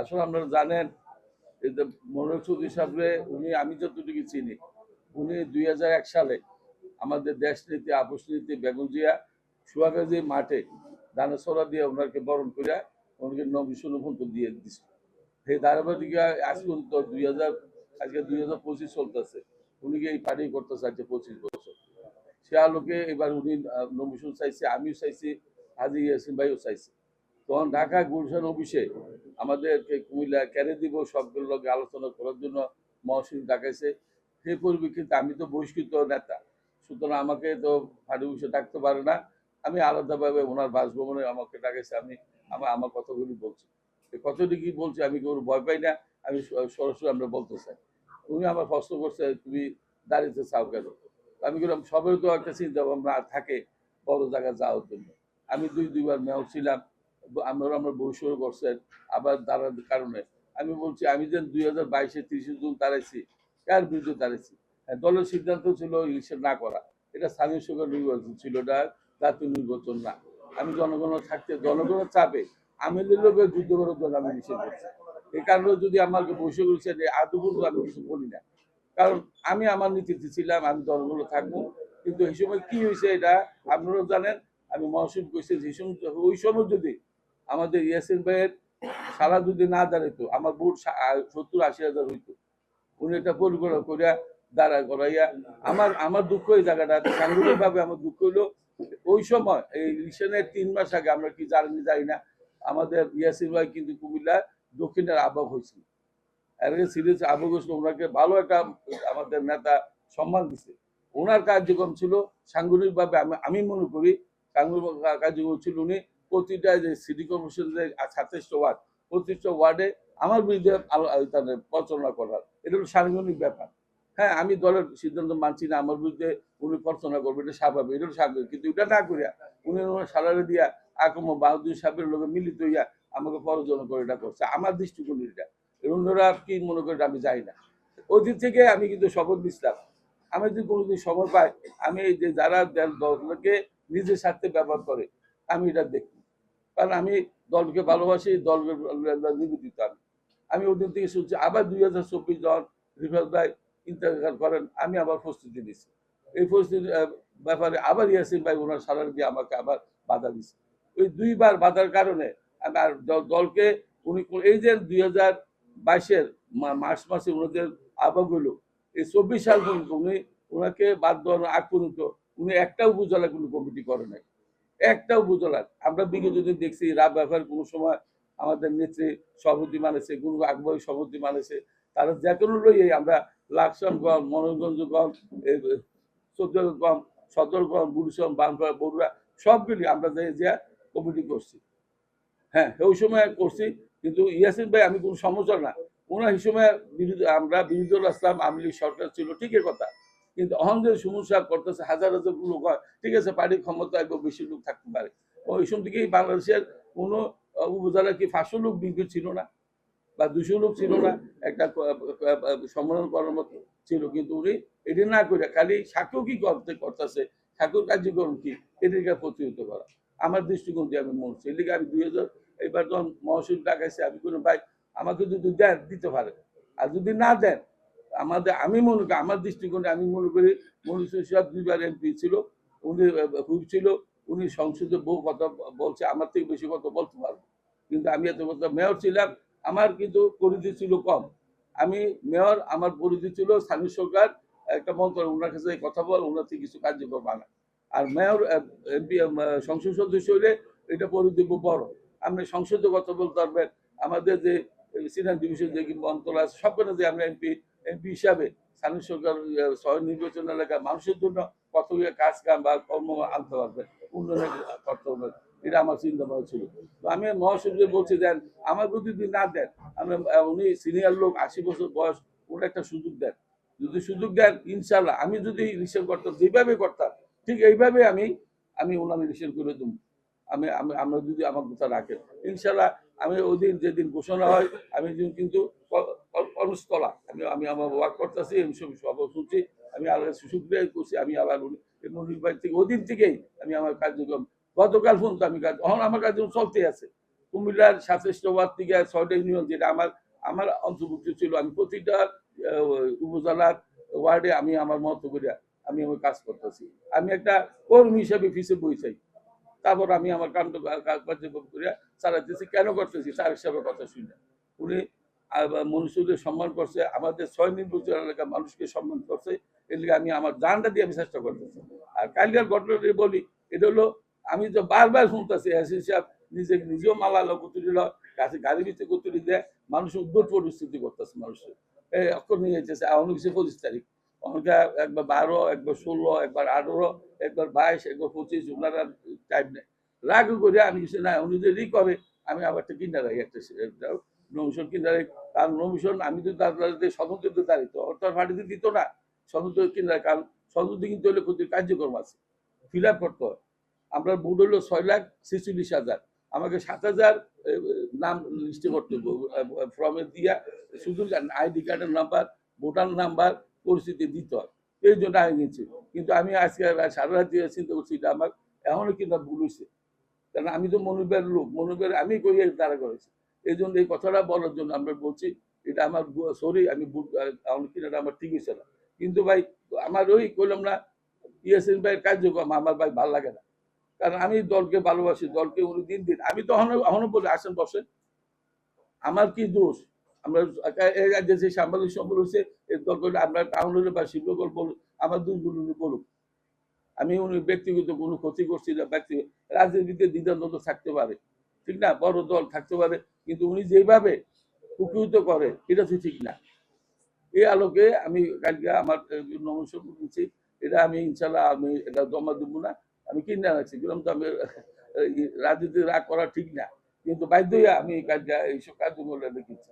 আসলে আপনারা জানেন মনোজ চৌধুরী সাহেবরে উনি, আমি যতটুকু চিনি, উনি দুই সালে আমাদের দেশ নীতি, আপোষ নীতি, বেগম জিয়া সুয়াগাজী মাঠে দানা সরা দিয়ে ওনাকে বরণ করে ওনাকে নবিশন পর্যন্ত দিয়ে দিচ্ছে সেই ধারাবাহিকা আজ পর্যন্ত দুই হাজার, আজকে দুই হাজার পঁচিশ চলতেছে। উনিকে এই পার্টি করতেছে আজকে পঁচিশ বছর। সে আলোকে এবার উনি নমিশন চাইছে, আমিও চাইছি, হাজি ইয়াসিন ভাইও চাইছে। তখন ঢাকা গুলশান অফিসে আমাদেরকে কুমিল্লা ক্যারে দিব সবগুলোর লগে আলোচনা করার জন্য মহসিন ডাকাইছে সেই পরিপ্রেক্ষিতে আমি তো বহিষ্কৃত নেতা, সুতরাং আমাকে তো ফাঁড়ি অফিসে ডাকতে পারে না। আমি আলাদাভাবে ওনার বাসভবনে আমাকে ডাকাইছে আমি আমার আমার কথাগুলি বলছি। কথাটি কি বলছি আমি কোনো ভয় পাই না, আমি স- সরাসরি আমরা বলতে চাই। উনি আমার প্রশ্ন করছে, তুমি দাঁড়িয়েছে চাও কেন? আমি বললাম সবাই তো একটা চিন্তা ভাবনা থাকে, বড় জায়গায় যাওয়ার জন্য। আমি দুই, দুইবার মেয়র ছিলাম আপনারা আমার বৈষয় করছেন আবার দাঁড়ার কারণে। আমি বলছি আমি যেন দুই হাজার বাইশে তিরিশে জুন দাঁড়াইছি কার বিরুদ্ধে দাঁড়াইছি হ্যাঁ, দলের সিদ্ধান্ত ছিল ইলেকশন না করা। এটা স্থানীয় সরকার নির্বাচন ছিল এটা জাতীয় নির্বাচন না। আমি জনগণের থাকতে জনগণের চাপে আমি লোকের যুদ্ধ করার জন্য আমি নিষেধ করছি। এই কারণে যদি আমাকে বসে করেছে যে আদৌ আমি কিছু বলি না। কারণ আমি আমার নীতিতে ছিলাম আমি দলগুলো থাকব। কিন্তু এই সময় কি হয়েছে এটা আপনারাও জানেন। আমি মহসিন কইছি যে ওই সময় যদি আমাদের ইয়াসিন ভাইয়ের সারা যদি না দাঁড়াইতো, আমার বুট সত্তর আশি হাজার হইতো। উনি এটা পরিকল্পনা করিয়া দাঁড়া করাইয়া আমার আমার দুঃখ এই জায়গাটা সাংগঠনিক ভাবে আমার দুঃখ হইল। ওই সময়, এই ইলেকশনের তিন মাস আগে আমরা কি জানি জানি না, আমাদের ইয়াসিন ভাই কিন্তু কুমিল্লা দক্ষিণের আবহাওয়া হয়েছিল। এর আগে সিরিয়াস আবহাওয়া হয়েছিল, ওনাকে ভালো একটা আমাদের নেতা সম্মান দিছে। ওনার কার্যক্রম ছিল সাংগঠনিকভাবে আমি আমি মনে করি সাংগঠনিক কার্যক্রম ছিল উনি প্রতিটা যে সিটি কর্পোরেশন যে ওয়ার্ড প্রতিটা ওয়ার্ডে আমার বিরুদ্ধে প্রচারণা করার। এটা হলো সাংগঠনিক ব্যাপার। হ্যাঁ আমি দলের সিদ্ধান্ত মানছি না, আমার বিরুদ্ধে উনি প্রচারণা করবে, এটা স্বাভাবিক এটা স্বাভাবিক কিন্তু এটা না করিয়া উনি সালারে দিয়া আকম বাহাদুর সাহেবের লোকে মিলিত হইয়া আমাকে প্ররোচনা করে এটা করছে। আমার দৃষ্টিকোণ এটা। অন্যরা কি মনে করে আমি যাই না। ওই থেকে আমি কিন্তু শপথ নিচ্ছিলাম। আমি যদি কোনোদিন সময় পাই, আমি যে যারা দল- দলকে নিজের স্বার্থে ব্যবহার করে, আমি এটা দেখি। কারণ আমি দলকে ভালোবাসি, দলকে নিবেদিত। আমি আমি ওদিন থেকে শুনছি, আবার দুই হাজার চব্বিশ জন রিফাত ভাই ইন্তেকাল করেন, আমি আবার প্রস্তুতি নিচ্ছি এই প্রস্তুতি ব্যাপারে আবার ইয়াসিন ভাই ওনার সালার দিয়ে আমাকে আবার বাধা দিচ্ছে ওই দুইবার বাধার কারণে আমি আর দলকে উনি এই যে দুই হাজার বাইশের মার্চ মাসে ওনাদের হলো, এই চব্বিশ সাল পর্যন্ত উনি ওনাকে বাদ দেওয়ার আগ পর্যন্ত উনি একটা উপজেলা কোনো কমিটি করে নাই। একটা উপজেলা আমরা বিগত দিন দেখছি রাব ব্যাপার কোনো সময় আমাদের নেত্রী সভাপতি মানেছে কোনো আগ্রহী সভাপতি মানেছে। তারা যে কোনো লইয়ে আমরা লাকসামগঞ্জ মনোরঞ্জনগঞ্জ চৌদ্দগঞ্জ সদরগঞ্জ বুড়িসম বানপাড়া, বড়ুয়া, সবগুলি আমরা যে যে কমিটি করছি। হ্যাঁ ওই সময় করছি, কিন্তু ইয়াসিন ভাই আমি কোনো সমস্যা না। ওনার সময় আমরা বিরোধী আসলাম আওয়ামী লীগ সরকার ছিল, ঠিকই কথা। কিন্তু অহন সমস্যা করতেছে, হাজার হাজার লোক হয়। ঠিক আছে পার্টির ক্ষমতা একটু বেশি লোক থাকতে পারে। ওই সময় থেকেই বাংলাদেশের কোনো উপজেলা কি পাঁচশো লোক বিএনপি ছিল না? বা দুশো লোক ছিল না? একটা সম্মেলন করার মতো ছিল। কিন্তু উনি এটি না করে খালি সাক্ষ্য কি করতে, করতেছে? সাক্ষ্য কার্যক্রম কি? এটিকে প্রতিহত করা। আমার দৃষ্টিকোণ দিয়ে আমি মরছি। এদিকে আমি দুই হাজার, এবার যখন মহসুল ডাকাইছে আমি কোনো ভাই, আমাকে যদি দেন, দিতে পারে আর যদি না দেন আমাদের, আমি মনে করি, আমার দৃষ্টিকোণে আমি মনে করি মনুষ্য সাহেব দুইবার এমপি ছিল, উনি হুইপ ছিল, উনি সংসদে বহু কথা বলছে, আমার থেকে বেশি কথা বলতে পারব। কিন্তু আমি এত কথা মেয়র ছিলাম, আমার কিন্তু পরিধি ছিল কম। আমি মেয়র, আমার পরিধি ছিল স্থানীয় সরকার, একটা মন্ত্র, ওনার কাছে কথা বল, ওনার থেকে কিছু কার্যক্রম আনা আর মেয়র এমপি সংসদ সদস্য হলে এটা পরিধি বড়। আপনি সংসদে কথা বলতে পারবেন, আমাদের যে সিনিয়র ডিভিশন যে আছে, সবখানে যে আমরা এমপি এমপি হিসাবে স্থানীয় সরকার স্বয়ং নির্বাচন এলাকার মানুষের জন্য কত কাজ কাম বা কর্ম আনতে পারবে, উন্নয়নের করতে হবে এটা আমার চিন্তা ভাবনা ছিল। তো আমি মহাসচিব বলছি, দেন, আমার যদি যদি না দেন, আমরা উনি সিনিয়র লোক, আশি বছর বয়স, ওটা একটা সুযোগ দেন। যদি সুযোগ দেন ইনশাল্লাহ আমি যদি রিসেল করতাম যেভাবে করতাম ঠিক এইভাবে আমি আমি ওনার রিসেল করে দেবো। আমি আমরা যদি আমার কথা রাখেন ইনশাল্লাহ আমি ওই দিন যেদিন ঘোষণা হয়, আমি কিন্তু ক- আমি আমি আমার ওয়ার্ক করতেছি, আমি সব সব শুনছি, আমি সুক্রিয়া করছি, আমি আবার থেকে ওই দিন থেকেই আমি আমার কার্যক্রম। গতকাল আমি কাজ, এখন আমার কার্যক্রম আছে। কুমিল্লার ওয়ার্ড থেকে ছয়টা ইউনিয়ন যেটা আমার আমার অন্তর্ভুক্ত ছিল। আমি প্রতিটা উপজেলার ওয়ার্ডে আমি আমার মত করে আমি আমার কাজ করতেছি। আমি একটা কর্মী হিসেবে ফিসে বই চাই তারপর আমি আমার কাণ্ড কার্যক্রম করে চালাতেছি কেন করতেছি? তার হিসাবে কথা শুনে উনি মনুষ্যদের সম্মান করছে, আমাদের ছয় নির্বাচন এলাকার মানুষকে সম্মান করছে লিগে আমি আমার জানটা দিয়ে আমি চেষ্টা করতেছি। আর কালকার ঘটনাটি বলি, এটা হলো, আমি তো বারবার শুনতেছি, এসি সাহেব নিজে নিজেও মালালো কুতুরি কাছে গাড়ি ভিতরে কুতুরি দেয় মানুষ উদ্ভট পরিস্থিতি করতেছে মানুষের। এই অক্ষর নিয়ে যেতেছে অনেক কিছু পঁচিশ তারিখ। অনেকে একবার বারো, একবার ষোলো, একবার আঠেরো, একবার বাইশ, একবার পঁচিশ, ওনারা টাইম নেই। রাগ করে আমি কিছু না উনি যদি করে, আমি আবার একটা কিনা রাখি একটা নমিশন কিনা রাখি কারণ নমিশন, আমি তো তাদের স্বতন্ত্র দাঁড়িত অর্থাৎ পার্টিতে দিত না। স্বতন্ত্র কিনা রাখি। কারণ স্বতন্ত্র কিনতে হলে প্রতি কার্যক্রম আছে। ফিল আপ করতে হয়। আমরা বুট হলো ছয় লাখ ছেচল্লিশ হাজার। আমাকে সাত হাজার নাম লিস্টে করতে ফর্মে দিয়া শুধু আইডি কার্ডের নাম্বার ভোটার নাম্বার পরিস্থিতি দিতে হয়। এই জন্য আমি নিচ্ছি কিন্তু আমি আজকে সারা রাত দিয়ে চিন্তা করছি এটা আমার এখনও কিন্তু ভুল হয়েছে কারণ আমি তো মনোবের লোক। মনোবের আমি কই দ্বারা করেছি? এই জন্য এই কথাটা বলার জন্য আমরা বলছি, এটা আমার সরি আমি কিনাটা আমার ঠিক হয়েছে না। কিন্তু ভাই, আমার ওই কইলাম না, ইয়াসিন ভাইয়ের কার্যক্রম আমার ভাই ভালো লাগে না। কারণ আমি দলকে ভালোবাসি, দলকে উনি দিন দিন, আমি তো এখনও বলি, আসেন, বসেন। আমার কি দোষ? আমরা যে সাংবাদিক সম্পর্ক হচ্ছে এই দল করলে আমরা টাউনের বা শিল্পকল বলুক আমার দোষগুলো বলুক। আমি উনি ব্যক্তিগত কোনো ক্ষতি করছি না, ব্যক্তি, রাজনীতিতে দ্বিধাদ্বন্দ্ব থাকতে পারে। ঠিক না? বড় দল থাকতে পারে, কিন্তু উনি যেভাবে উপকৃত করে, এটা তো ঠিক না। এই আলোকে আমি কালকে আমার নমস্কার করছি। এটা আমি ইনশাল্লাহ আমি এটা জমা দেবো না। আমি কিনে রাখছি কিন্তু তো আমি রাজনীতি রাগ করা ঠিক না। কিন্তু বাধ্য আমি কালকে এইসব কার্যক্রম দেখেছি।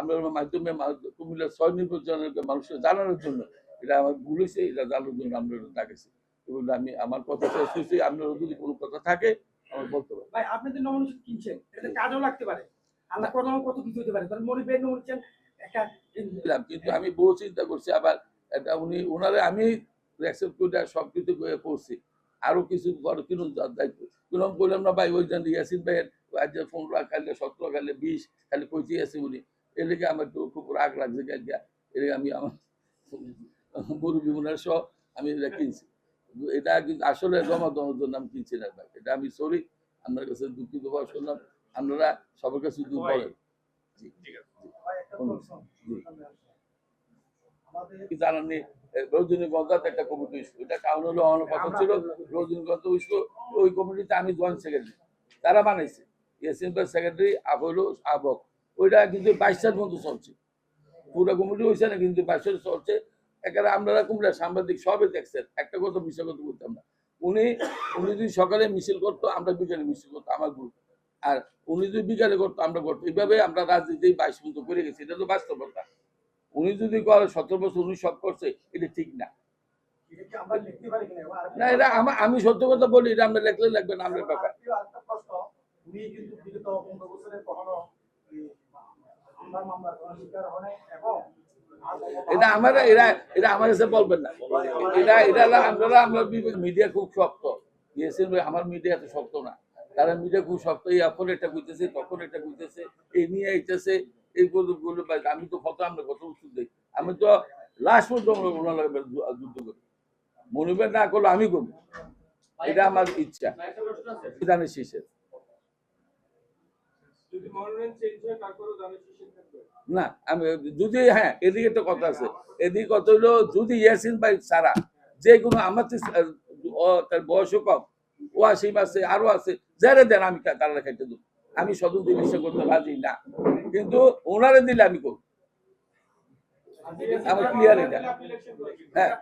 আমরা মাধ্যমে কুমিল্লার ছয় নির্বাচনের মানুষকে জানানোর জন্য এটা আমার ভুল হয়েছে, এটা জানানোর জন্য আমরা ডাকেছি আমি, আমার কথা শেষ করছি আপনার যদি কোনো কথা থাকে আমার বলতে ভাই আপনি যে নমিনেশন কিনছেন এটা কাজও লাগতে পারে। আল্লাহ কত কত কিছু হতে পারে। কারণ একটা কিন্তু আমি বহু চিন্তা করছি আবার এটা উনি ওনারে আমি করে সব কিছু করে করছি আরও কিছু বড় কিনুন দায়িত্ব কিরম করলাম না ভাই ওই জন্য ইয়াসিন ভাইয়ের আজ পনেরো খাইলে সতেরো খাইলে বিশ খালি পঁচিশ আছে উনি। এদিকে আমার একটু খুব রাগ লাগছে আমি আমার মুরব্বী ওনার সহ আমি এটা কিনছি। এটা কিন্তু আসলে জমা আমি কিনছি না ভাই এটা আমি সরি আপনার কাছে দুঃখিত ভাবে শুনলাম আপনারা সবার কাছে দুঃখ বলেন একটা কমিটি হয়েছিল এটা কারণ হলো আমার কথা ছিল রজনীগন্ধা হয়েছিল ওই কমিটিতে আমি জয়েন্ট সেক্রেটারি তারা বানাইছে। সেক্রেটারি হলো আবক। ওইটা কিন্তু বাইশ সাল পর্যন্ত চলছে। পুরো কমিটি হয়েছে না কিন্তু চলছে। এখানে আপনারা কুমড়া সাংবাদিক সবে দেখছেন। একটা কথা মিশা কথা বলতাম না উনি উনি যদি সকালে মিছিল করতো আমরা বিকালে মিছিল করতো আমার গ্রুপ আর উনি যদি বিকালে করতো আমরা করতো। এইভাবে আমরা রাজনীতি বাইশ পর্যন্ত করে গেছি এটা তো বাস্তবতা। উনি যদি করে সতেরো বছর উনি সব করছে এটা ঠিক না। না এটা আমি সত্য কথা বলি এটা আমরা লেখলে লাগবে না আমার ব্যাপার। বিগত বছরে কখনো মামলার শিকার এবং এটা আমার, এরা এটা আমার কাছে বলবেন না। এটা এটা আপনারা, আমরা মিডিয়া খুব শক্ত। ভাই, আমার মিডিয়া এত শক্ত না। তারা মিডিয়া খুব শক্ত। এই এখন এটা বুঝতেছে তখন এটা বুঝতেছে এই নিয়ে আইতেছে, এই গুলো আমি তো কত আমরা কত উত্তর দিই। আমি তো লাস্ট পর্যন্ত ওনার যুদ্ধ করি। মনিবের না করলে আমি করব। এটা আমার ইচ্ছা। বিধানের শেষে যদি চেঞ্জ হয়, তারপরেও না আমি যদি হ্যাঁ এদিকে একটা কথা আছে এদিকে হলো যদি ইয়াসিন ভাই ছাড়া যে কোনো আমার তো, তার বয়সও কম ও আসিম আছে আছে যারা দেন আমি তারা খাইতে আমি স্বতন্ত্র চিকিৎসা করতে রাজি না কিন্তু ওনারে দিলে আমি করব আমার clear এটা। হ্যাঁ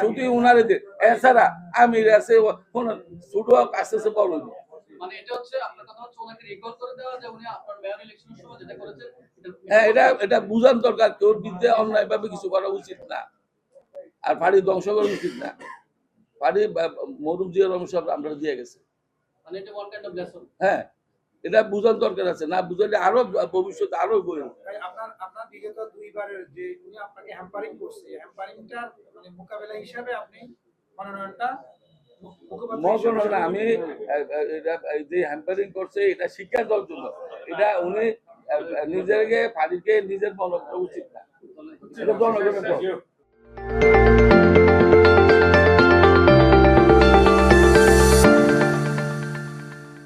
শুধু ওনারে দিন এছাড়া আমি আছে ছোট আস্তে আস্তে। মানে এটা হচ্ছে আপনার কথা হচ্ছে ওনাকে রিকল করে দেওয়া যে উনি আপনার মেয়র ইলেকশনের সময় যেটা করেছেন হ্যাঁ এটা এটা বুঝান দরকার তোর বিদ্যে অন্যায় কিছু করা উচিত না। আর বাড়ি ধ্বংস করা উচিত না। বাড়ি মরুম জিয়ার অংশ আমরা দিয়ে গেছে। মানে এটা ওয়ান কাইন্ড অফ লেসন হ্যাঁ এটা বুঝান দরকার আছে। না বুঝালে আরও ভবিষ্যতে আরও বই আপনার আপনার বিগত দুইবারের যে উনি আপনাকে হ্যাম্পারিং করছে হ্যাম্পারিংটার মানে মোকাবেলা হিসাবে আপনি মনোনয়নটা না আমি যে হ্যাম্পারিং করছে, এটা শিক্ষা দেওয়ার জন্য এটা উনি নিজেকে, ফাঁড়িকে নিজের করা উচিত না এটা জনগণের দল।